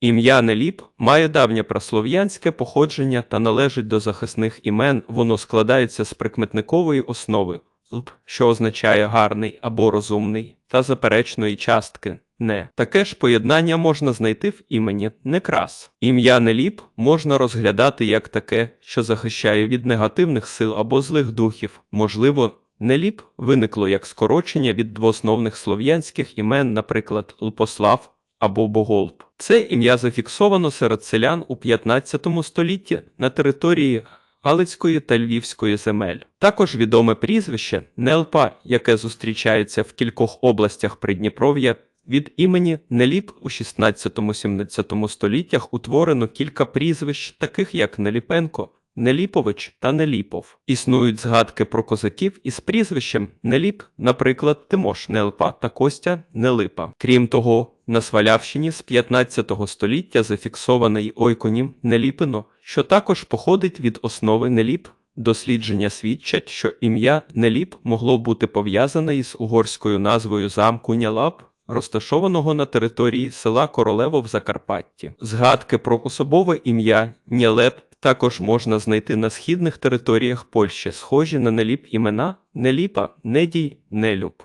Ім'я Неліп має давнє праслов'янське походження та належить до захисних імен, воно складається з прикметникової основи «лп», що означає гарний або розумний, та заперечної частки не. Таке ж поєднання можна знайти в імені Некрас. Ім'я Неліп можна розглядати як таке, що захищає від негативних сил або злих духів. Можливо, Неліп виникло як скорочення від двоосновних слов'янських імен, наприклад, Лпослав або Боголп. Це ім'я зафіксовано серед селян у 15 столітті на території Галицької та Львівської земель. Також відоме прізвище Нелпа, яке зустрічається в кількох областях Придніпров'я. Від імені Неліп у 16-17 століттях утворено кілька прізвищ, таких як Неліпенко, Неліпович та Неліпов. Існують згадки про козаків із прізвищем Неліп, наприклад, Тимош Нелпа та Костя Нелипа. Крім того, на Свалявщині з 15 століття зафіксований ойконім Неліпино, що також походить від основи Неліп. Дослідження свідчать, що ім'я Неліп могло бути пов'язане із угорською назвою замку Нялап, розташованого на території села Королево в Закарпатті. Згадки про особове ім'я Нєлеп також можна знайти на східних територіях Польщі, схожі на Неліп імена Неліпа, Недій, Нелюб.